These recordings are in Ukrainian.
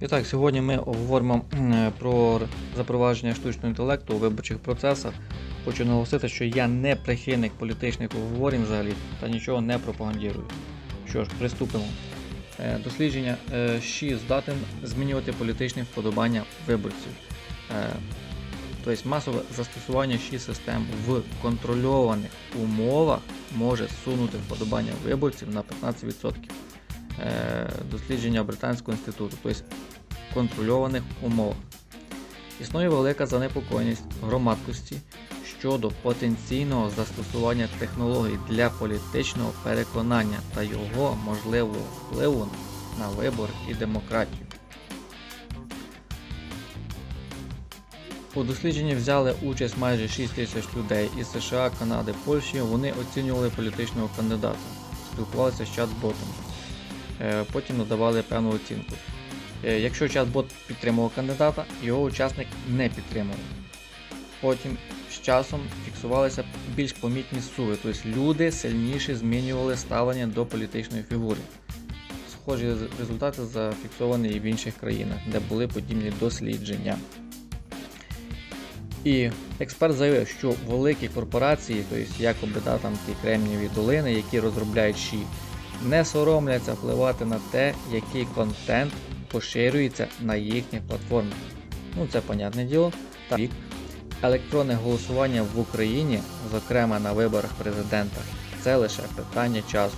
І так, сьогодні ми обговоримо про запровадження штучного інтелекту у виборчих процесах. Хочу наголосити, що я не прихильник політичних обговорень взагалі та нічого не пропагандірую. Що ж, приступимо. Е, Дослідження е, ЩІ здатен змінювати політичні вподобання виборців. Е, Тобто масове застосування ЩІ систем в контрольованих умовах може сунути вподобання виборців на 15%. Е, Дослідження Британського інституту, тобто контрольованих умовах. Існує велика занепокоєність громадськості щодо потенційного застосування технологій для політичного переконання та його можливого впливу на вибори і демократію. У дослідженні взяли участь майже 6 тисяч людей із США, Канади, Польщі. Вони оцінювали політичного кандидата, спілкувалися з чат-ботом. Е, Потім надавали певну оцінку. Е, Якщо чат-бот підтримував кандидата, його учасник не підтримував. Потім з часом фіксувалися більш помітні суви, тобто люди сильніше змінювали ставлення до політичної фігури. Схожі результати зафіксовані і в інших країнах, де були подібні дослідження. І експерт заявив, що великі корпорації, тобто якоби да, там ті кремнієві долини, які розробляють ШІ, не соромляться впливати на те, який контент поширюється на їхніх платформах. Ну це понятне діло. Так, електронне голосування в Україні, зокрема на виборах президента, це лише питання часу.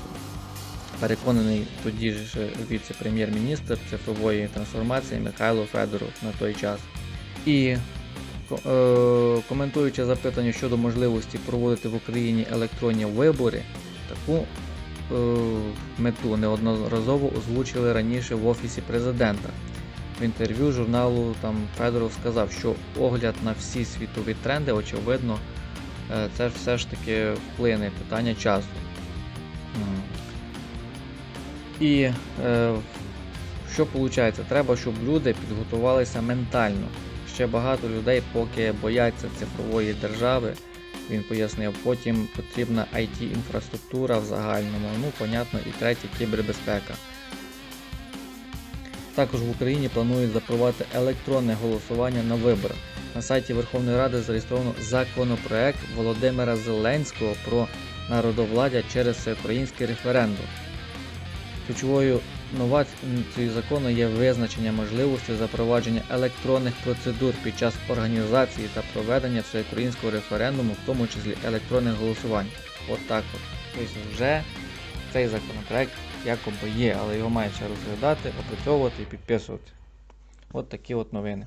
Переконаний тоді ж віце-прем'єр-міністр цифрової трансформації Михайло Федоров на той час. І е, коментуючи запитання щодо можливості проводити в Україні електронні вибори, таку мету неодноразово озвучили раніше в офісі президента. В інтерв'ю журналу там Федоров сказав, що огляд на всі світові тренди, очевидно, е, це все ж таки вплине питання часу. І е, що виходить? Треба, щоб люди підготувалися ментально. Ще багато людей поки бояться цифрової держави. Він пояснив, потім потрібна IT-інфраструктура в загальному, ну, понятно, і третє кібербезпека. Також в Україні планують запровадити електронне голосування на виборах. На сайті Верховної Ради зареєстровано законопроект Володимира Зеленського про народовладдя через всеукраїнський референдум. Ключовою новацією закону є визначення можливості запровадження електронних процедур під час організації та проведення всеукраїнського референдуму, в тому числі електронних голосувань. От так от. Тобто вже цей законопроект якоби є, але його має ще розглядати, опрацьовувати і підписувати. От такі от новини.